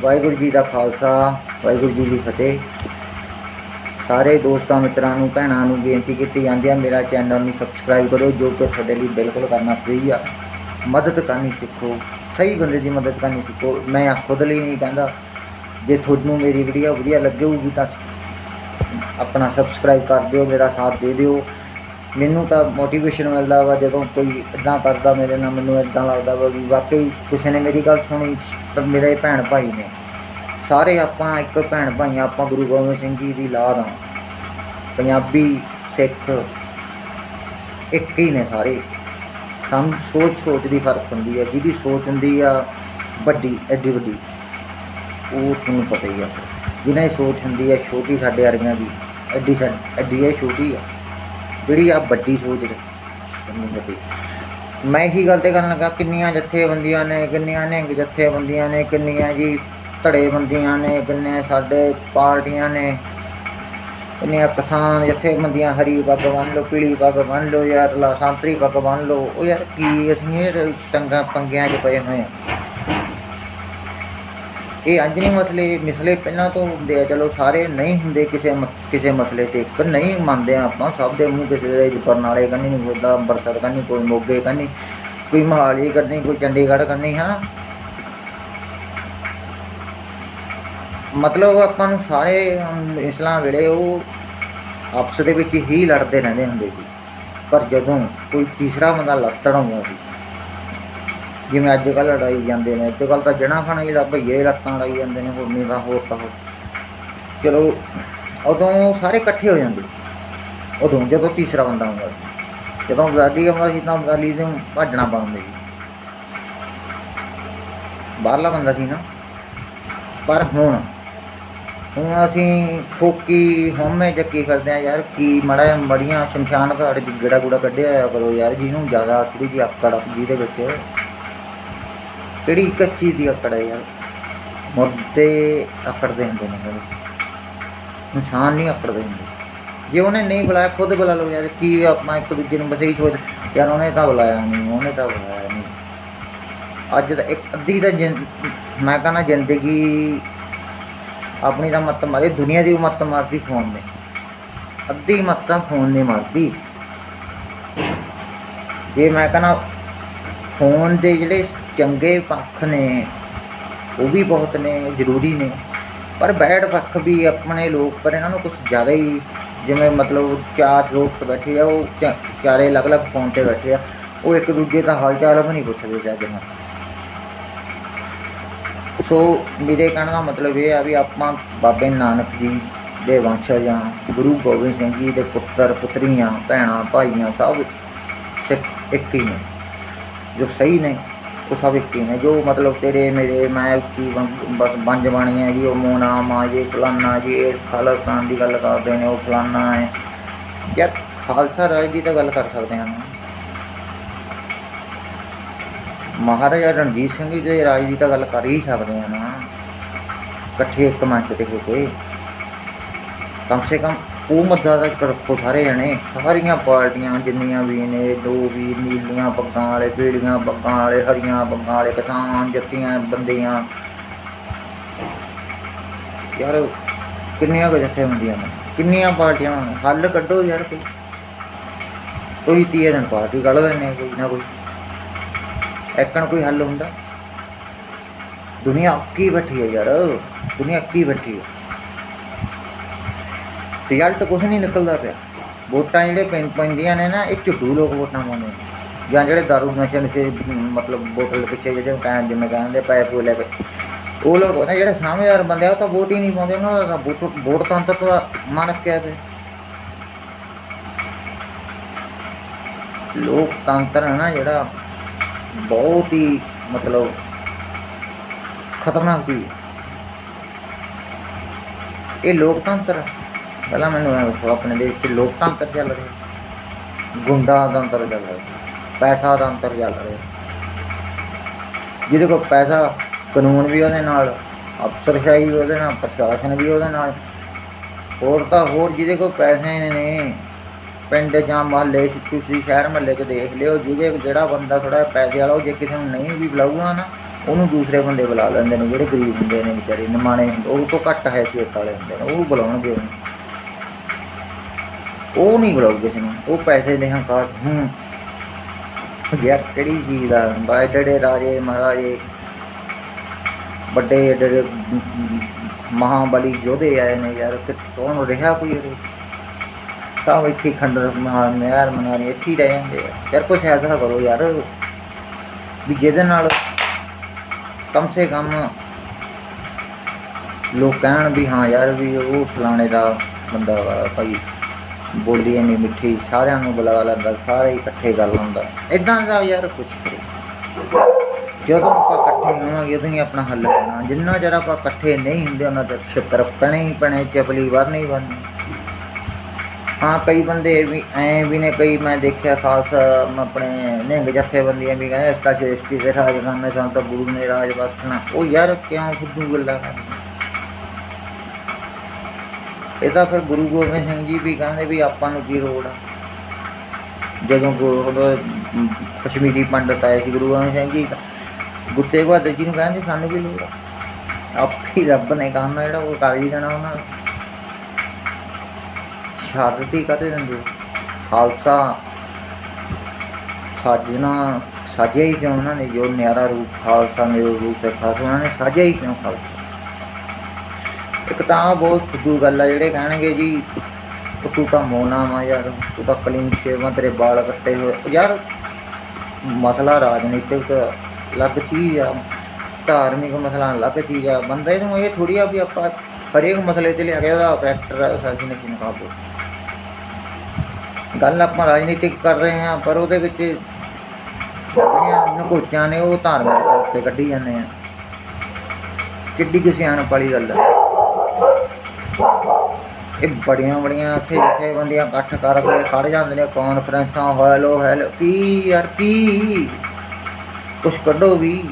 ਵਾਹਿਗੁਰੂ ਜੀ ਦਾ ਖਾਲਸਾ, ਵਾਹਿਗੁਰੂ ਜੀ ਦੀ ਫਤਿਹ। ਸਾਰੇ ਦੋਸਤਾਂ ਮਿੱਤਰਾਂ ਨੂੰ, ਭੈਣਾਂ ਨੂੰ ਬੇਨਤੀ ਕੀਤੀ ਜਾਂਦੀ ਹੈ ਮੇਰਾ ਚੈਨਲ ਨੂੰ ਸਬਸਕ੍ਰਾਈਬ ਕਰੋ, ਜੋ ਕਿ ਤੁਹਾਡੇ ਲਈ ਬਿਲਕੁਲ ਕਰਨਾ ਫ੍ਰੀ ਆ। ਮਦਦ ਕਰਨੀ ਸਿੱਖੋ, ਸਹੀ ਬੰਦੇ ਦੀ ਮਦਦ ਕਰਨੀ ਸਿੱਖੋ। ਮੈਂ ਖੁਦ ਲਈ ਨਹੀਂ ਕਹਿੰਦਾ। ਜੇ ਤੁਹਾਨੂੰ ਮੇਰੀ ਵੀਡੀਓ ਵਧੀਆ ਲੱਗੇਗੀ ਤਾਂ ਆਪਣਾ ਸਬਸਕ੍ਰਾਈਬ ਕਰ ਦਿਓ, ਮੇਰਾ ਸਾਥ ਦੇ ਦਿਓ। ਮੈਨੂੰ ਤਾਂ ਮੋਟੀਵੇਸ਼ਨ ਮਿਲਦਾ ਵਾ ਜਦੋਂ ਕੋਈ ਇਦਾਂ ਕਰਦਾ ਮੇਰੇ ਨਾਲ, ਮੈਨੂੰ ਇਦਾਂ ਲੱਗਦਾ ਵਾ ਵੀ ਵਾਕਈ ਕਿਸੇ ਨੇ ਮੇਰੀ ਗੱਲ ਸੁਣੀ ਤਾਂ ਮੇਰੇ ਭੈਣ ਭਾਈ ਨੇ। ਸਾਰੇ ਆਪਾਂ ਇੱਕ ਭੈਣ ਭਾਈ ਆਪਾਂ ਗੁਰੂ ਗੋਬਿੰਦ ਸਿੰਘ ਜੀ ਦੀ ਲਾਦ ਆ ਪੰਜਾਬੀ, ਸਿੱਖ ਇੱਕ ਹੀ ਨੇ ਸਾਰੇ। ਸਮ ਸੋਚ ਸੋਚ ਦੀ ਫ਼ਰਕ ਹੁੰਦੀ ਹੈ ਜਿਹਦੀ ਸੋਚ ਹੁੰਦੀ ਆ ਵੱਡੀ, ਐਡੀ ਵੱਡੀ। ਉਹ ਤੁਹਾਨੂੰ ਪਤਾ ਹੀ ਆ। ਜਿਹਨਾਂ ਦੀ ਸੋਚ ਹੁੰਦੀ ਆ ਛੋਟੀ, ਸਾਡੇ ਵਰਗਿਆਂ ਦੀ, ਐਡੀ ਐਡੀ ਇਹ ਛੋਟੀ ਆ। ਜਿਹੜੀ ਆ ਵੱਡੀ ਸੋਚ ਹੈ ਵੱਡੀ। ਮੈਂ ਹੀ ਗੱਲ ਤੇ ਕਰਨ ਲੱਗਾ, ਕਿੰਨੀਆਂ ਜਥੇਬੰਦੀਆਂ ਨੇ, ਕਿੰਨੀਆਂ ਨੇ ਜਥੇਬੰਦੀਆਂ ਨੇ, ਕਿੰਨੀਆਂ ਜੀ ਧੜੇਬੰਦੀਆਂ ਨੇ, ਕਿੰਨੇ ਸਾਡੇ ਪਾਰਟੀਆਂ ਨੇ, ਕਿੰਨੀਆਂ ਕਿਸਾਨ ਜਥੇਬੰਦੀਆਂ, ਹਰੀ ਪੱਗ ਬੰਨ ਲਓ, ਪੀਲੀ ਪੱਗ ਬੰਨ ਲਓ, ਯਾਰ ਲਾ, ਸੰਤਰੀ ਪੱਗ ਬੰਨ ਲਓ, ਉਹ ਯਾਰ ਕੀ ਅਸੀਂ ਇਹ ਟੰਗਾ ਪੰਗਿਆਂ 'ਚ ਪਏ ਹੋਏ ਆ। ਇਹ ਅੱਜ ਨਹੀਂ ਮਸਲੇ ਮਸਲੇ ਪਹਿਲਾਂ ਤੋਂ ਹੁੰਦੇ ਆ ਚਲੋ ਸਾਰੇ ਨਹੀਂ ਹੁੰਦੇ ਕਿਸੇ ਮ- ਕਿਸੇ ਮਸਲੇ ਤੇ ਪਰ ਨਹੀਂ ਮੰਨਦੇ ਆ ਆਪਾਂ ਸਭ ਦੇ ਮੂੰਹ ਕਿਸੇ ਦੇ ਬਰਨਾਲੇ ਕੰਨੀ ਨਹੀਂ ਬੋਲਦਾ ਅੰਮ੍ਰਿਤਸਰ ਕੰਨੀ ਕੋਈ ਮੋਗੇ ਕੰਨੀ ਕੋਈ ਮਹਾਲੀ ਕਰਨੀ ਕੋਈ ਚੰਡੀਗੜ੍ਹ ਕਰਨੀ ਹੈ ਨਾ ਮਤਲਬ ਆਪਾਂ ਨੂੰ ਸਾਰੇ ਅਮ, ਇਸਲਾਮ ਵੇਲੇ ਉਹ ਆਪਸ ਦੇ ਵਿੱਚ ਹੀ ਲੜਦੇ ਰਹਿੰਦੇ ਹੁੰਦੇ ਸੀ। ਪਰ ਜਦੋਂ ਕੋਈ ਤੀਸਰਾ ਬੰਦਾ ਲੱਤੜ ਆਉਂਦਾ ਸੀ ਜਿਵੇਂ ਅੱਜ ਕੱਲ੍ਹ ਲੜਾਈ ਜਾਂਦੇ ਨੇ, ਅੱਜ ਕੱਲ੍ਹ ਤਾਂ ਜਣਾ ਖਾਣਾ ਜਿਹੜਾ ਭਈਏ ਲੱਤਾਂ ਲੜਾਈ ਜਾਂਦੇ ਨੇ ਹੋਰ ਨਹੀਂ ਤਾਂ ਹੋਰ ਤਾਂ ਹੋਰ। ਚਲੋ, ਉਦੋਂ ਸਾਰੇ ਇਕੱਠੇ ਹੋ ਜਾਂਦੇ। ਉਦੋਂ ਜਦੋਂ ਤੀਸਰਾ ਬੰਦਾ ਆਉਂਦਾ ਸੀ, ਜਦੋਂ ਆਜ਼ਾਦੀ ਆਉਂਦਾ ਸੀ ਤਾਂ ਆਜ਼ਾਦੀ ਨੂੰ ਭੱਜਣਾ ਪਾਉਂਦੇ ਸੀ। ਬਾਹਰਲਾ ਬੰਦਾ ਸੀ ਨਾ। ਪਰ ਹੁਣ ਹੁਣ ਅਸੀਂ ਫੋਕੀ ਹਉਮੈ ਚੱਕੀ ਕਰਦੇ ਆ ਯਾਰ, ਕੀ ਮੜਾ ਮੜੀਆਂ ਸ਼ਮਸ਼ਾਨ ਘਾਟ ਚ ਗੇੜਾ ਗੂੜਾ ਕੱਢਿਆ ਹੋਇਆ ਕਰੋ ਯਾਰ, ਜਿਹਨੂੰ ਜ਼ਿਆਦਾ ਥੋੜੀ ਜਿਹੀ ਆਕੜ ਜਿਹਦੇ ਵਿੱਚ ਕਿਹੜੀ ਇੱਕ ਚੀਜ਼ ਦੀ ਆਕੜ ਹੈ ਯਾਰ? ਮੁੱਦੇ ਆਕੜਦੇ ਹੁੰਦੇ ਨੇ ਕਹਿੰਦੇ ਇਨਸਾਨ ਨਹੀਂ ਆਕੜਦੇ ਹੁੰਦੇ ਜੇ ਉਹਨੇ ਨਹੀਂ ਬੁਲਾਇਆ, ਖੁਦ ਬੁਲਾ ਲਓ ਯਾਰ, ਕੀ ਆਪਾਂ ਇੱਕ ਦੂਜੇ ਨੂੰ ਬਸ ਹੀ ਸੋਚ, ਯਾਰ ਉਹਨੇ ਤਾਂ ਬੁਲਾਇਆ ਨਹੀਂ, ਉਹਨੇ ਤਾਂ ਬੁਲਾਇਆ ਨਹੀਂ। ਅੱਜ ਤਾਂ ਇੱਕ ਅੱਧੀ ਤਾਂ ਜ਼ਿੰ- ਮੈਂ ਕਹਿੰਦਾ ਜ਼ਿੰਦਗੀ ਆਪਣੀ ਤਾਂ ਮੱਤ ਮਾਰੀ, ਦੁਨੀਆ ਦੀ ਮੱਤ ਮਾਰਦੀ ਫੋਨ ਨੇ। ਅੱਧੀ ਮੱਤ ਤਾਂ ਫੋਨ ਨੇ ਮਾਰਦੀ। ਜੇ ਮੈਂ ਕਹਿੰਦਾ ਫੋਨ ਦੇ ਜਿਹੜੇ ਚੰਗੇ ਪੱਖ ਨੇ, ਉਹ ਵੀ ਬਹੁਤ ਨੇ, ਜ਼ਰੂਰੀ ਨੇ। ਪਰ ਬੈਡ ਪੱਖ ਵੀ ਆਪਣੇ ਲੋਕ, ਪਰ ਇਹਨਾਂ ਨੂੰ ਕੁਝ ਜ਼ਿਆਦਾ ਹੀ ਜਿਵੇਂ ਮਤਲਬ ਚਾਰ ਲੋਕ ਬੈਠੇ ਆ, ਉਹ ਚਾ- ਚਾਰੇ ਅਲੱਗ-ਅਲੱਗ ਫੋਨ ਤੇ ਬੈਠੇ ਆ, ਉਹ ਇੱਕ ਦੂਜੇ ਦਾ ਹਾਲ ਚਾਲ ਵੀ ਨਹੀਂ ਪੁੱਛਦੇ ਚੱਜ ਨਾਲ ਸੋ ਮੇਰੇ ਕਹਿਣ ਦਾ ਮਤਲਬ ਇਹ ਆ ਵੀ ਆਪਾਂ ਬਾਬੇ ਨਾਨਕ ਜੀ ਦੇ ਵੰਸ਼ਜ ਹਾਂ ਗੁਰੂ ਗੋਬਿੰਦ ਸਿੰਘ ਜੀ ਦੇ ਪੁੱਤਰ, ਪੁੱਤਰੀਆਂ, ਭੈਣਾਂ, ਭਾਈਆਂ ਸਭ ਸਿੱਖ ਇੱਕ ਹੀ ਨੇ, ਜੋ ਸਹੀ ਨੇ। ਉਹ ਸਭ ਇੱਕ ਹੀ ਨੇ, ਜੋ ਮਤਲਬ ਤੇਰੇ ਮੇਰੇ, ਮੈਂ ਉੱਚੀ ਵੰਗ- ਬਸ ਬੰਜ ਬਾਣੀ ਹੈ ਜੀ, ਉਹ ਮੋਨਾ ਮਾ ਜੀ, ਫਲਾਨਾ ਜੀ, ਇਹ ਖਾਲਸਤਾਨ ਦੀ ਗੱਲ ਕਰਦੇ ਨੇ, ਉਹ ਫਲਾਨਾ ਹੈ। ਯਾਰ ਖਾਲਸਾ ਰਾਜ ਦੀ ਤਾਂ ਗੱਲ ਕਰ ਸਕਦੇ ਹਾਂ ਨਾ। ਮਹਾਰਾਜਾ ਰਣਜੀਤ ਸਿੰਘ ਜੀ ਦੇ ਰਾਜ ਦੀ ਤਾਂ ਗੱਲ ਕਰ ਹੀ ਸਕਦੇ ਹਾਂ ਨਾ। ਇਕੱਠੇ ਇੱਕ ਮੰਚ ਤੇ ਹੋ ਕੇ। ਕਮ ਸੇ ਕਮ ਉਹ ਮੁੱਦਾ ਦਾ ਰੱਖੋ ਸਾਰੇ ਜਣੇ, ਸਾਰੀਆਂ ਪਾਰਟੀਆਂ ਜਿੰਨੀਆਂ ਵੀ ਨੇ, ਦੋ ਵੀ ਨੀਲੀਆਂ ਪੱਗਾਂ ਵਾਲੇ ਪੀੜੀਆਂ ਪੱਗਾਂ ਵਾਲੇ, ਹਰੀਆਂ ਪੱਗਾਂ ਵਾਲੇ, ਕਿਸਾਨ ਜੱਤੀਆਂ, ਬੰਦੀਆਂ। ਯਾਰ, ਕਿੰਨੀਆਂ ਕੁ ਜਥੇਬੰਦੀਆਂ ਨੇ? ਕਿੰਨੀਆਂ ਪਾਰਟੀਆਂ ਨੇ? ਹੱਲ ਕੱਢੋ ਯਾਰ ਕੋਈ। ਕੋਈ ਤੀਏ ਦਿਨ ਪਾਰਟੀ ਕੱਢ ਲੈਂਦੇ ਆ ਕੋਈ ਨਾ ਕੋਈ। ਐਕਣ ਕੋਈ ਹੱਲ ਹੁੰਦਾ। ਦੁਨੀਆ ਅੱਕੀ ਬੈਠੀ ਹੈ ਯਾਰ। ਦੁਨੀਆ ਅੱਕੀ ਬੈਠੀ ਹੈ ਰਿਜ਼ਲਟ ਕੁਝ ਨਹੀਂ ਨਿਕਲਦਾ ਪਿਆ। ਵੋਟਾਂ ਜਿਹੜੇ ਪੈਂ ਪੈਂਦੀਆਂ ਨੇ ਨਾ, ਇਹ ਝੁੱਟੂ ਲੋਕ ਵੋਟਾਂ ਪਾਉਂਦੇ ਨੇ। ਜਾਂ ਜਿਹੜੇ ਦਾਰੂ ਨਸ਼ੇ ਨਸ਼ੇ ਮਤਲਬ ਬੋਤਲ ਪਿੱਛੇ ਜਿਹੜੇ ਟਾਈਮ ਜਿਵੇਂ ਕਹਿੰਦੇ ਪੂ ਲੈ ਕੇ। ਉਹ ਲੋਕ ਨੇ ਜਿਹੜੇ ਸਮਝਦਾਰ ਬੰਦੇ ਆ, ਉਹ ਤਾਂ ਵੋਟ ਹੀ ਨਹੀਂ ਪਾਉਂਦੇ। ਉਹਨਾਂ ਦਾ ਤਾਂ ਵੋਟ ਵੋਟ ਤੰਤਰ ਦਾ ਮਨ ਕਿਆ ਤੇ। ਲੋਕਤੰਤਰ ਹੈ ਨਾ ਜਿਹੜਾ ਬਹੁਤ ਹੀ ਮਤਲਬ ਖਤਰਨਾਕ ਚੀਜ਼ ਇਹ ਲੋਕਤੰਤਰ ਹੈ। ਪਹਿਲਾਂ ਮੈਨੂੰ ਇਹ ਦੱਸੋ, ਆਪਣੇ ਦੇਸ਼ 'ਚ ਲੋਕਤੰਤਰ ਚੱਲ ਰਿਹਾ। ਗੁੰਡਾ ਤੰਤਰ ਚੱਲ ਰਿਹਾ। ਪੈਸਾ ਤੰਤਰ ਚੱਲ ਰਿਹਾ। ਜਿਹਦੇ ਕੋਲ ਪੈਸਾ, ਕਾਨੂੰਨ ਵੀ ਉਹਦੇ ਨਾਲ, ਅਫਸਰਸ਼ਾਹੀ ਵੀ ਉਹਦੇ ਨਾਲ, ਪ੍ਰਸ਼ਾਸਨ ਵੀ ਉਹਦੇ ਨਾਲ। ਹੋਰ ਤਾਂ ਹੋਰ ਜਿਹਦੇ ਕੋਲ ਪੈਸੇ ਨੇ ਪਿੰਡ ਜਾਂ ਮਹੱਲੇ 'ਚ ਤੁਸੀਂ ਸ਼ਹਿਰ ਮਹੱਲੇ 'ਚ ਦੇਖ ਲਿਓ, ਜਿਹਦੇ ਜਿਹੜਾ ਬੰਦਾ ਥੋੜਾ ਪੈਸੇ ਵਾਲਾ ਉਹ ਜੇ ਕਿਸੇ ਨੂੰ ਨਹੀਂ ਵੀ ਬੁਲਾਊਗਾ ਨਾ, ਉਹਨੂੰ ਦੂਸਰੇ ਬੰਦੇ ਬੁਲਾ ਲੈਂਦੇ ਨੇ, ਜਿਹੜੇ ਗਰੀਬ ਹੁੰਦੇ ਨੇ ਵਿਚਾਰੇ, ਨਿਮਾਣੇ ਉਹ ਤੋਂ ਘੱਟ ਹੈ ਹੈਸੀਅਤ ਵਾਲੇ ਹੁੰਦੇ ਨੇ, ਉਹ ਬੁਲਾਉਣਗੇ ਉਹਨੂੰ। ਉਹ ਨਹੀਂ ਬੁਲਾਉ ਕਿਸੇ ਨੂੰ ਉਹ ਪੈਸੇ ਦੇ ਹੰਕਾਰ ਹੂੰ। ਜੇ ਕਿਹੜੀ ਚੀਜ਼ ਦਾ ਬਾਈ ਜਿਹੜੇ ਰਾਜੇ, ਮਹਾਰਾਜੇ, ਵੱਡੇ ਜਿਹੜੇ ਮਹਾਬਲੀ ਯੋਧੇ ਆਏ ਨੇ ਯਾਰ, ਕਿ ਕੌਣ ਰਿਹਾ ਕੋਈ ਉਰੇ? ਸਭ ਇੱਥੇ ਖੰਡਰ ਮਹਾਨ ਮਿਆਰ ਮਨਾਰੇ ਇੱਥੇ ਹੀ ਰਹਿ ਜਾਂਦੇ ਯਾਰ ਕੁਛ ਐਸਾ ਕਰੋ ਯਾਰ, ਵੀ ਜਿਹਦੇ ਨਾਲ ਕਮ ਸੇ ਕਮ ਲੋਕ ਕਹਿਣ ਵੀ ਹਾਂ ਯਾਰ ਵੀ ਉਹ ਫਲਾਣੇ ਦਾ ਬੰਦਾ ਭਾਈ। ਬੋਲਦੀ ਇੰਨੀ ਮਿੱਠੀ, ਸਾਰਿਆਂ ਨੂੰ ਬੁਲਾ ਲੈਂਦਾ, ਸਾਰੇ ਇਕੱਠੇ ਗੱਲ ਹੁੰਦਾ। ਇਦਾਂ ਦਾ ਯਾਰ ਕੁਛ ਕਰੋ ਜਦੋਂ ਆਪਾਂ ਇਕੱਠੇ ਹੋਵਾਂਗੇ, ਉਦੋਂ ਹੀ ਆਪਣਾ ਹੱਲ ਹੋਣਾ ਜਿੰਨਾ ਚਿਰ ਆਪਾਂ ਇਕੱਠੇ ਨਹੀਂ ਹੁੰਦੇ, ਉਹਨਾਂ ਤੱਕ ਛਿੱਤਰ ਪੈਣੇ ਹੀ ਪੈਣੇ, ਚਪਲੀ ਵਰਨੀ ਬਣਨੀ ਹਾਂ, ਕਈ ਬੰਦੇ ਵੀ ਐ ਵੀ ਨੇ, ਕਈ ਮੈਂ ਦੇਖਿਆ ਖਾਸ ਆਪਣੇ ਨਿਹੰਗ ਜਥੇਬੰਦੀਆਂ ਵੀ ਕਹਿੰਦੇ, ਇਸ ਤਾਂ ਸ੍ਰਿਸ਼ਟੀ ਦੇ ਰਾਜ ਕਰਨੇ ਸਾਨੂੰ ਤਾਂ ਗੁਰੂ ਨੇ ਰਾਜ ਬਖਸ਼ਣਾ। ਉਹ ਯਾਰ ਕਿਉਂ ਫੁੱਦੂ ਗੱਲਾਂ ਕਰਦੇ ਇਹ ਤਾਂ ਫਿਰ ਗੁਰੂ ਗੋਬਿੰਦ ਸਿੰਘ ਜੀ ਵੀ ਕਹਿੰਦੇ ਵੀ ਆਪਾਂ ਨੂੰ ਕੀ ਲੋੜ ਆ? ਜਦੋਂ ਗੁਰੂ ਕਸ਼ਮੀਰੀ ਪੰਡਤ ਆਏ ਸੀ ਗੁਰੂ ਗੋਬਿੰਦ ਸਿੰਘ ਜੀ ਗੁੱਤੇ ਬਹਾਦਰ ਜੀ ਨੂੰ ਕਹਿੰਦੇ ਸਾਨੂੰ ਵੀ ਲੋੜ ਆ? ਆਪੇ ਹੀ ਰੱਬ ਨੇ ਕੰਮ ਜਿਹੜਾ, ਉਹ ਕਰ ਹੀ ਦੇਣਾ ਉਹਨਾਂ ਦਾ ਸ਼ਹਾਦਤ ਹੀ ਕਦੇ ਦਿੰਦੇ ਖਾਲਸਾ ਸਾਜਣਾ, ਸਾਜਿਆ ਹੀ ਕਿਉਂ ਉਹਨਾਂ ਨੇ? ਜੋ ਨਿਆਰਾ ਰੂਪ ਖਾਲਸਾ ਮੇਰੇ ਰੂਪ ਹੈ ਖਾਲਸਾ, ਉਹਨਾਂ ਨੇ ਸਾਜਿਆ ਹੀ ਕਿਉਂ ਖਾਲਸਾ? ਇੱਕ ਤਾਂ ਬਹੁਤ ਫੁੱਦੂ ਗੱਲ ਆ, ਜਿਹੜੇ ਕਹਿਣਗੇ ਜੀ, ਉਹ ਤੂੰ ਤਾਂ ਮੋਨਾ ਵਾ ਯਾਰ, ਤੂੰ ਤਾਂ ਕਲੀਨ ਸ਼ੇਵਾਂ ਤੇਰੇ ਵਾਲ ਕੱਟੇ ਹੋਏ ਯਾਰ, ਮਸਲਾ ਰਾਜਨੀਤਿਕ ਅਲੱਗ ਚੀਜ਼ ਆ, ਧਾਰਮਿਕ ਮਸਲਾ ਅਲੱਗ ਚੀਜ਼ ਆ। ਬੰਦੇ ਨੂੰ ਇਹ ਥੋੜੀ ਆ ਵੀ ਆਪਾਂ ਹਰੇਕ ਮਸਲੇ ਤੇ ਲਿਆ ਕੇ ਉਹਦਾ ਕਰੈਕਟਰ ਅਸੈਸੀਨੇਸ਼ਨ ਕਰ ਦੋ ਗੱਲ ਆਪਾਂ ਰਾਜਨੀਤਿਕ ਕਰ ਰਹੇ ਹਾਂ ਪਰ ਉਹਦੇ ਵਿੱਚ ਜਿਹੜੀਆਂ ਨਕੋਚਾਂ ਨੇ, ਉਹ ਧਾਰਮਿਕ ਤੌਰ ਤੇ ਕੱਢੀ ਜਾਂਦੇ ਆ। ਕਿੱਡੀ ਕੁ ਸਿਆਣਪ ਵਾਲੀ ਗੱਲ ਆ। ਇਹ ਬੜੀਆਂ ਬੜੀਆਂ ਇੱਥੇ ਜਿੱਥੇ ਬੰਦੀਆਂ, ਇਕੱਠ ਕਰਕੇ ਖੜ ਜਾਂਦੇ ਨੇ ਕਾਨਫਰੰਸਾਂ ਹੈਲੋ ਹੈਲੋ ਕੀ ਯਾਰ, ਕੀ? ਕੁਛ ਕੱਢੋ ਵੀ।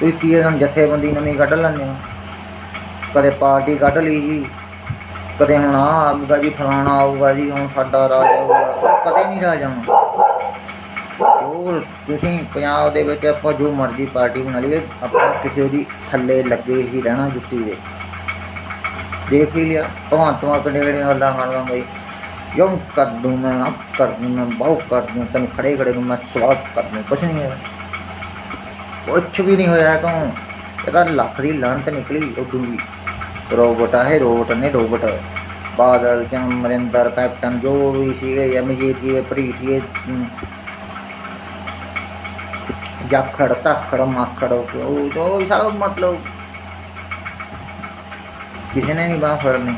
ਕੋਈ ਤੀਏ ਦਿਨ ਜਥੇਬੰਦੀ ਨਵੀਂ ਕੱਢ ਲੈਂਦੇ ਹੋ। ਕਦੇ ਪਾਰਟੀ ਕੱਢ ਲਈ ਜੀ। ਕਦੇ ਹੁਣ ਆ ਆਊਗਾ ਜੀ, ਫਲਾਣਾ ਆਊਗਾ ਜੀ, ਹੁਣ ਸਾਡਾ ਰਾਜ ਆਊਗਾ। ਕਦੇ ਨਹੀਂ ਰਾਜ ਆਉਣਾ। ਉਹ ਤੁਸੀਂ ਪੰਜਾਬ ਦੇ ਵਿੱਚ ਆਪਾਂ ਜੋ ਮਰਜ਼ੀ ਪਾਰਟੀ ਬਣਾ ਲਈਏ, ਆਪਾਂ ਕਿਸੇ ਦੀ ਥੱਲੇ ਲੱਗੇ ਹੀ ਰਹਿਣਾ ਜੁੱਤੀ ਦੇ। ਦੇਖ ਹੀ ਲਿਆ ਭਗਵੰਤ ਮਾਨ ਕਿਹੜੇ ਕਿਹੜੇ ਗੱਲਾਂ ਕਰਦਾ ਬਈ ਯੋ ਕਰ ਦੂੰ ਮੈਂ ਆ ਕਰ ਦੂੰ ਮੈਂ ਬਹੁ ਕਰ ਦੂੰ ਤੈਨੂੰ ਖੜੇ ਖੜੇ ਨੂੰ ਮੈਂ ਸਵਾਗਤ ਕਰ ਦੂੰ ਕੁਛ ਨਹੀਂ ਹੋਇਆ। ਕੁਛ ਵੀ ਨਹੀਂ ਹੋਇਆ ਕਿਉਂ? ਇਹਦਾ ਲੱਖ ਦੀ ਲਾਹਨਤ ਨਿਕਲੀ ਉਦੋਂ ਵੀ। ਰੋਬੋਟ ਆ ਇਹ ਰੋਬੋਟ ਨੇ ਰੋਬੋਟ। ਬਾਦਲ ਜਾਂ ਮਰਿੰਦਰ ਕੈਪਟਨ ਜੋ ਵੀ ਸੀਗੇ ਜਾਂ ਮਜੀਠੀਏ ਜੀ ਅਮ, ਜਾਖੜ ਧਾਖੜ ਮਾਖੜ ਉਹ ਜੋ ਸਭ ਮਤਲਬ ਕਿਸੇ ਨੇ ਨਹੀਂ ਬਾਹ ਫੜਨੀ।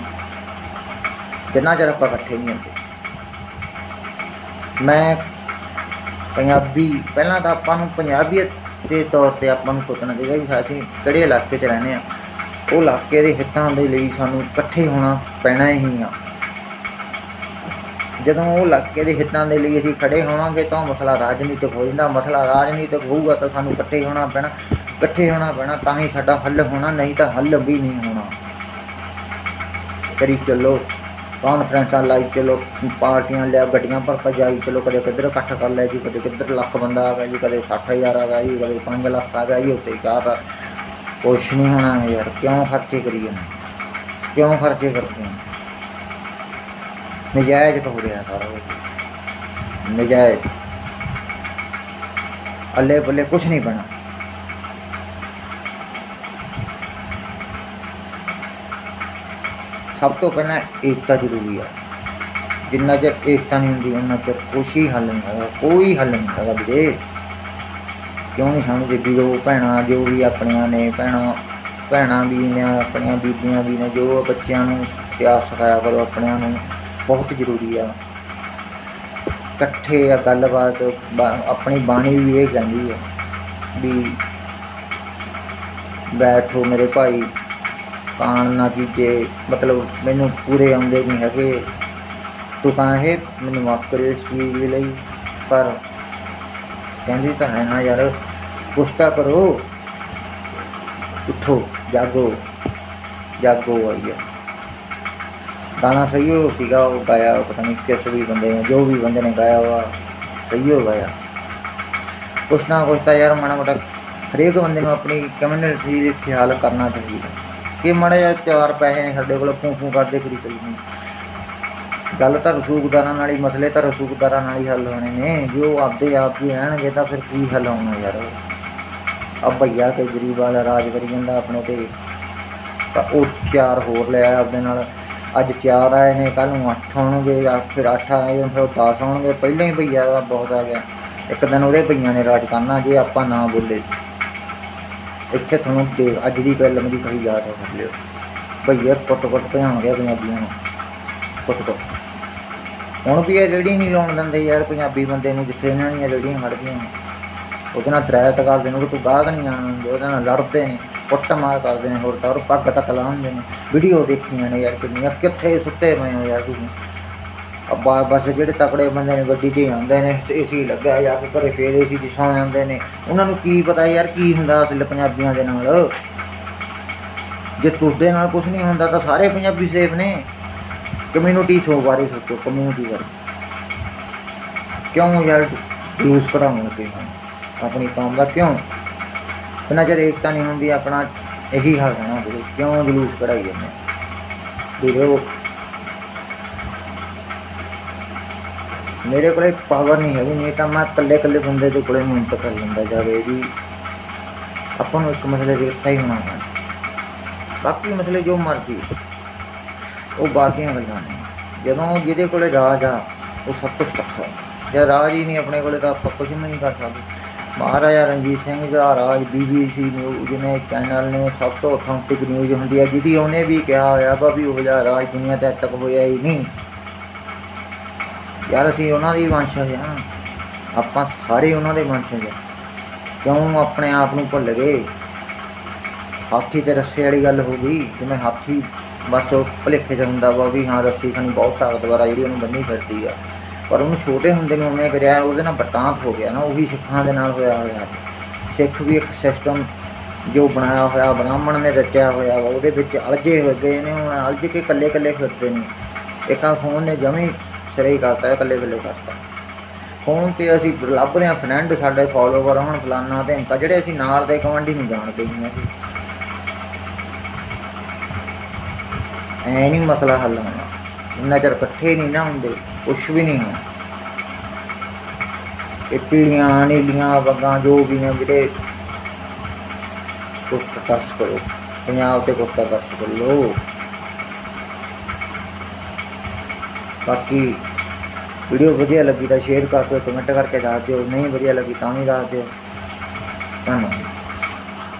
ਜਿੰਨਾ ਚਿਰ ਆਪਾਂ ਇਕੱਠੇ ਨਹੀਂ ਹੁੰਦੇ। ਮੈਂ ਪੰਜਾਬੀ, ਪਹਿਲਾਂ ਤਾਂ ਆਪਾਂ ਨੂੰ ਪੰਜਾਬੀਅਤ ਦੇ ਤੌਰ ਤੇ ਆਪਾਂ ਨੂੰ ਸੋਚਣਾ ਚਾਹੀਦਾ ਵੀ ਅਸੀਂ ਕਿਹੜੇ ਇਲਾਕੇ 'ਚ ਰਹਿੰਦੇ ਆ ਉਹ ਇਲਾਕੇ ਦੇ ਹਿੱਤਾਂ ਦੇ ਲਈ ਸਾਨੂੰ ਇਕੱਠੇ ਹੋਣਾ ਪੈਣਾ ਹੀ ਆ। ਜਦੋਂ ਉਹ ਇਲਾਕੇ ਦੇ ਹਿੱਤਾਂ ਦੇ ਲਈ ਅਸੀਂ ਖੜੇ ਹੋਵਾਂਗੇ ਤਾਂ ਉਹ ਮਸਲਾ ਰਾਜਨੀਤਿਕ ਹੋ ਜਾਂਦਾ। ਮਸਲਾ ਰਾਜਨੀਤਿਕ ਹੋਊਗਾ ਤਾਂ ਸਾਨੂੰ ਇਕੱਠੇ ਹੋਣਾ ਪੈਣਾ, ਇਕੱਠੇ ਹੋਣਾ ਪੈਣਾ ਤਾਂ ਹੀ ਸਾਡਾ ਹੱਲ ਹੋਣਾ, ਨਹੀਂ ਤਾਂ ਹੱਲ ਵੀ ਨਹੀਂ ਹੋਣਾ। ਕਰੀ ਚੱਲੋ। ਕਾਨਫਰੰਸਾਂ ਲਾਈ ਚਲੋ, ਪਾਰਟੀਆਂ ਲਿਆ, ਗੱਡੀਆਂ ਪਰ ਭਜਾਈ ਚਲੋ, ਕਦੇ ਕਿੱਧਰ ਇਕੱਠ ਕਰ ਲਿਆ ਜੀ, ਕਦੇ ਕਿੱਧਰ ਲੱਖ ਬੰਦਾ ਆ ਗਿਆ ਜੀ, ਕਦੇ 60000 ਆ ਗਿਆ ਜੀ, ਕਦੇ 5 ਲੱਖ ਆ ਗਿਆ ਜੀ ਉੱਤੇ ਕਾਰ ਕੁਛ ਨਹੀਂ ਹੋਣਾ ਯਾਰ, ਕਿਉਂ ਖਰਚੇ ਕਰੀਏ ਨਾ ਕਿਉਂ ਖਰਚੇ ਕਰਦੇ ਹਾਂ? ਨਜਾਇਜ਼ ਹੋ ਰਿਹਾ ਸਾਰਾ ਕੁਝ ਨਜਾਇਜ਼। ਅੱਲੇ ਬੱਲੇ ਕੁਛ ਨਹੀਂ ਬਣਾ। ਸਭ ਤੋਂ ਪਹਿਲਾਂ ਏਕਤਾ ਜ਼ਰੂਰੀ ਆ। ਜਿੰਨਾ ਚਿਰ ਏਕਤਾ ਨਹੀਂ ਹੁੰਦੀ ਉਹਨਾਂ ਚਿਰ ਕੁਛ ਹੀ ਹੱਲ ਨਹੀਂ ਹੈਗਾ ਕੋਈ ਹੱਲ ਨਹੀਂ ਹੈਗਾ ਵੀਰੇ। ਕਿਉਂ ਨਹੀਂ ਸਮਝਦੇ ਵੀ ਉਹ ਭੈਣਾਂ ਜੋ ਵੀ ਆਪਣੀਆਂ ਨੇ, ਭੈਣਾਂ ਭੈਣਾਂ ਵੀ ਨੇ, ਆਪਣੀਆਂ ਬੀਬੀਆਂ ਵੀ ਨੇ, ਜੋ ਬੱਚਿਆਂ ਨੂੰ ਇਤਿਹਾਸ ਸਿਖਾਇਆ ਕਰੋ ਆਪਣਿਆਂ ਨੂੰ, ਬਹੁਤ ਜ਼ਰੂਰੀ ਆ। ਇਕੱਠੇ ਆ ਗੱਲਬਾਤ, ਬਾ- ਆਪਣੀ ਬਾਣੀ ਵੀ ਇਹ ਕਹਿੰਦੀ ਹੈ ਵੀ ਬੈਠੋ ਮੇਰੇ ਭਾਈ। ਕਾਣ ਨਾ ਮਤਲਬ ਮੈਨੂੰ ਪੂਰੇ ਆਉਂਦੇ ਨਹੀਂ ਹੈਗੇ। ਤੂੰ ਕਹਾਂ ਹੈ ਮੈਨੂੰ ਮਾਫ ਕਰਿਓ ਇਸ ਚੀਜ਼ ਦੇ ਲਈ, ਪਰ ਕਹਿੰਦੀ ਤਾਂ ਹੈ ਨਾ ਯਾਰ ਕੁਛ ਤਾਂ ਕਰੋ। ਉੱਠੋ, ਜਾਗੋ ਜਾਗੋ ਆਈਏ। ਗਾਣਾ ਸਹੀ ਹੋ ਸੀਗਾ, ਉਹ ਗਾਇਆ ਪਤਾ ਨਹੀਂ ਕਿਸ ਵੀ ਬੰਦੇ ਨੇ, ਜੋ ਵੀ ਬੰਦੇ ਨੇ ਗਾਇਆ ਹੋਆ ਸਹੀ ਹੋ ਗਾਇਆ ਕੁਛ ਨਾ ਕੁਛ ਤਾਂ ਯਾਰ ਮਾੜਾ ਮੋਟਾ ਹਰੇਕ ਬੰਦੇ ਨੂੰ ਆਪਣੀ ਕਮਿਊਨਿਟੀ ਦੇ ਖਿਆਲ ਕਰਨਾ ਚਾਹੀਦਾ। ਕਿ ਮਾੜੇ ਜਿਹਾ ਚਾਰ ਪੈਸੇ ਨੇ ਸਾਡੇ ਕੋਲ, ਫੂੰ ਫੂੰ ਕਰਦੇ ਫਿਰੀ ਚੱਲਣੀ ਗੱਲ ਤਾਂ ਰਸੂਖਦਾਰਾਂ ਨਾਲ ਹੀ, ਮਸਲੇ ਤਾਂ ਰਸੂਖਦਾਰਾਂ ਨਾਲ ਹੀ ਹੱਲ ਹੋਣੇ ਨੇ। ਜੇ ਉਹ ਆਪਦੇ ਆਪ ਹੀ ਰਹਿਣਗੇ ਤਾਂ ਫਿਰ ਕੀ ਹੱਲ ਹੋਣਾ ਯਾਰ? ਆ ਭਈਆ ਕੇਜਰੀਵਾਲ ਰਾਜ ਕਰੀ ਜਾਂਦਾ ਆਪਣੇ ਤੇ। ਤਾਂ ਉਹ ਚਾਰ ਹੋਰ ਲੈ ਆਇਆ ਆਪਣੇ ਨਾਲ। ਅੱਜ ਚਾਰ ਆਏ ਨੇ ਕੱਲ ਨੂੰ ਅੱਠ ਆਉਣਗੇ, ਜਾਂ ਫਿਰ ਅੱਠ ਆਏ ਫਿਰ ਉਹ 10 ਆਉਣਗੇ। ਪਹਿਲਾਂ ਹੀ ਭਈਆ ਦਾ ਬਹੁਤ ਆ ਗਿਆ। ਇੱਕ ਦਿਨ ਉਹਦੇ ਭਈਆਂ ਨੇ ਰਾਜ ਕਰਨਾ, ਜੇ ਆਪਾਂ ਨਾ ਬੋਲੇ। ਇੱਥੇ ਤੁਹਾਨੂੰ ਦੇ ਅੱਜ ਦੀ ਗੱਲ ਮੇਰੀ ਕਹੀ ਯਾਦ ਕਰ ਲਿਓ ਭਈਆ ਕੁੱਟ ਕੁੱਟ ਭਜਾਉਣਗੇ ਪੰਜਾਬੀਆਂ ਨੂੰ। ਕੁੱਟ ਕੁੱਟ ਹੁਣ ਵੀ ਇਹ ਰੇੜੀ ਨਹੀਂ ਲਾਉਣ ਦਿੰਦੇ ਯਾਰ ਪੰਜਾਬੀ ਬੰਦੇ ਨੂੰ, ਜਿੱਥੇ ਇਹਨਾਂ ਦੀਆਂ ਰੇੜੀਆਂ ਖੜਦੀਆਂ ਨੇ। ਉਹਦੇ ਨਾਲ ਦਰਾਇਤ ਕਰਦੇ ਨੇ ਉਹ ਤੂੰ ਗਾਹਕ ਨਹੀਂ ਆਉਣ ਦਿੰਦੇ, ਉਹਦੇ ਨਾਲ ਲੜਦੇ ਨੇ, ਕੁੱਟ ਮਾਰ ਕਰਦੇ ਨੇ ਹੋਰ ਤਾਂ, ਹੋਰ ਪੱਗ ਤੱਕ ਲਾਉਂਦੇ ਨੇ। ਵੀਡੀਓ ਦੇਖੀਆਂ ਨੇ ਯਾਰ ਕਿੰਨੀਆਂ, ਕਿੱਥੇ ਸੁੱਤੇ ਪਏ ਹੋ ਯਾਰ ਤੁਸੀਂ। ਅੱਬਾ ਬਸ ਜਿਹੜੇ ਤਕੜੇ ਬੰਦੇ ਨੇ, ਗੱਡੀ 'ਤੇ ਆਉਂਦੇ ਨੇ ਏਸੀ ਲੱਗਾ ਜਾ ਕੇ ਘਰੇ ਫੇਰ ਏਸੀ 'ਚ ਸੌਂ ਜਾਂਦੇ ਨੇ। ਉਹਨਾਂ ਨੂੰ ਕੀ ਪਤਾ ਯਾਰ ਕੀ ਹੁੰਦਾ ਅਸਲ ਪੰਜਾਬੀਆਂ ਦੇ ਨਾਲ? ਜੇ ਤੁਹਾਡੇ ਨਾਲ ਕੁਝ ਨਹੀਂ ਹੁੰਦਾ ਤਾਂ ਸਾਰੇ ਪੰਜਾਬੀ ਸੇਫ ਨੇ। ਕਮਿਊਨਿਟੀ ਸੋ ਬਾਰੇ ਸੋਚੋ ਕਮਿਊਨਿਟੀ ਬਾਰੇ। ਕਿਉਂ ਯਾਰ ਜਲੂਸ ਕਢਾਉਣ ਲੱਗੇ ਹੋ? ਆਪਣੀ ਕੌਮ ਦਾ ਕਿਉਂ? ਜਿੰਨਾ ਚਿਰ ਏਕਤਾ ਨਹੀਂ ਹੁੰਦੀ, ਆਪਣਾ ਇਹੀ ਹਾਲ ਰਹਿਣਾ। ਵੀਰੇ ਕਿਉਂ ਜਲੂਸ ਕਢਾਈ ਜਾਂਦੇ ਵੀਰੇ ਮੇਰੇ ਕੋਲੇ ਪਾਵਰ ਨਹੀਂ ਹੈਗੀ, ਨਹੀਂ ਤਾਂ ਮੈਂ ਇਕੱਲੇ ਇਕੱਲੇ ਬੰਦੇ ਦੇ ਕੋਲੇ ਮਿਹਨਤ ਕਰ ਲੈਂਦਾ ਜਾ। ਕੇ ਆਪਾਂ ਨੂੰ ਇੱਕ ਮਸਲੇ ਦੇ ਹੀ ਹੋਣਾ ਹੈ ਬਾਕੀ ਮਸਲੇ ਜੋ ਮਰਜ਼ੀ ਉਹ ਬਾਕੀਆਂ ਗੱਲਾਂ ਨੇ। ਜਦੋਂ ਜਿਹਦੇ ਕੋਲੇ ਰਾਜ ਆ, ਉਹ ਸਭ ਕੁਝ ਕਰ ਸਕਦਾ ਜੇ ਰਾਜ ਹੀ ਨਹੀਂ ਆਪਣੇ ਕੋਲੇ ਤਾਂ ਆਪਾਂ ਕੁਝ ਵੀ ਨਹੀਂ ਕਰ ਸਕਦੇ। ਮਹਾਰਾਜਾ ਰਣਜੀਤ ਸਿੰਘ ਦਾ ਰਾਜ ਬੀਬੀਸੀ ਨਿਊਜ਼ ਨੇ ਚੈਨਲ ਨੇ, ਸਭ ਤੋਂ ਅਥੈਂਟਿਕ ਨਿਊਜ਼ ਹੁੰਦੀ ਹੈ, ਜਿਹਦੀ ਉਹਨੇ ਵੀ ਕਿਹਾ ਹੋਇਆ ਵਾ ਵੀ ਉਹ ਜਿਹਾ ਰਾਜ ਦੁਨੀਆ ਤੇ ਅੱਜ ਤੱਕ ਹੋਇਆ ਹੀ ਨਹੀਂ। ਯਾਰ ਅਸੀਂ ਉਹਨਾਂ ਦੀ ਵੰਸ਼ਜ ਆ। ਆਪਾਂ ਸਾਰੇ ਉਹਨਾਂ ਦੇ ਵੰਸ਼ਜ ਆ। ਕਿਉਂ ਆਪਣੇ ਆਪ ਨੂੰ ਭੁੱਲ ਗਏ? ਹਾਥੀ ਤੇ ਰੱਸੇ ਵਾਲੀ ਗੱਲ ਹੋ ਗਈ। ਜਿਵੇਂ ਹਾਥੀ ਬਸ ਉਹ ਭੁਲੇਖੇ 'ਚ ਹੁੰਦਾ ਵਾ ਵੀ ਹਾਂ, ਰੱਸੀ ਖਾਣੀ ਬਹੁਤ ਤਾਕਤਵਰ ਆ ਜਿਹੜੀ ਉਹਨੂੰ ਬੰਨੀ ਫਿਰਦੀ ਆ। ਪਰ ਉਹਨੂੰ ਛੋਟੇ ਹੁੰਦੇ ਨੂੰ ਉਹਨੇ ਕਰਿਆ, ਉਹਦੇ ਨਾਲ ਵਰਤਾਂਤ ਹੋ ਗਿਆ ਨਾ। ਉਹੀ ਸਿੱਖਾਂ ਦੇ ਨਾਲ ਹੋਇਆ ਹੋਇਆ। ਸਿੱਖ ਵੀ ਇੱਕ ਸਿਸਟਮ ਜੋ ਬਣਾਇਆ ਹੋਇਆ, ਬ੍ਰਾਹਮਣ ਨੇ ਰਚਿਆ ਹੋਇਆ ਵਾ, ਉਹਦੇ ਵਿੱਚ ਅਲਝੇ ਹੋ ਗਏ ਨੇ, ਹੁਣ ਅਲਝ ਕੇ ਇਕੱਲੇ ਇਕੱਲੇ ਫਿਰਦੇ ਨੇ। ਇੱਕ ਆ ਫੋਨ ਨੇ ਜਮੀ ਸਿਰੇ ਹੀ ਕਰਤਾ, ਇਕੱਲੇ ਇਕੱਲੇ ਕਰਤਾ। ਫੋਨ ਤੇ ਅਸੀਂ ਲੱਭਦੇ ਹਾਂ ਫਰੈਂਡ ਸਾਡੇ ਫਾਲੋਵਰ ਹੋਣ ਫਲਾਨਾ ਤੇ ਹਮਕਾ ਜਿਹੜੇ ਅਸੀਂ ਨਾਲ ਦੇ ਕਮਾਂਡੀ ਨਹੀਂ ਜਾਣਦੇ ਹੁੰਦੇ ਸੀ ਐ ਨਹੀਂ ਮਸਲਾ ਹੱਲ ਹੋਣਾ। ਇੰਨਾ ਚਿਰ ਇਕੱਠੇ ਨਹੀਂ ਨਾ ਹੁੰਦੇ, ਕੁਛ ਵੀ ਨਹੀਂ ਹੋਣਾ। ਇਹ ਪੀੜੀਆਂ, ਨੀਲੀਆਂ ਵਗਾਂ, ਜੋ ਵੀ ਨੇ ਵੀਰੇ ਕੁਛ ਤਰਸ ਕਰੋ। ਪੰਜਾਬ ਤੇ ਕੁਛ ਤਾਂ ਤਰਸ ਕਰ। ਲੋ ਬਾਕੀ ਵੀਡੀਓ ਵਧੀਆ ਲੱਗੀ ਤਾਂ ਸ਼ੇਅਰ ਕਰ ਦਿਓ ਕਮੈਂਟ ਕਰਕੇ ਦੱਸ ਦਿਓ, ਨਹੀਂ ਵਧੀਆ ਲੱਗੀ ਤਾਂ ਵੀ ਦੱਸ ਦਿਓ। ਧੰਨਵਾਦ।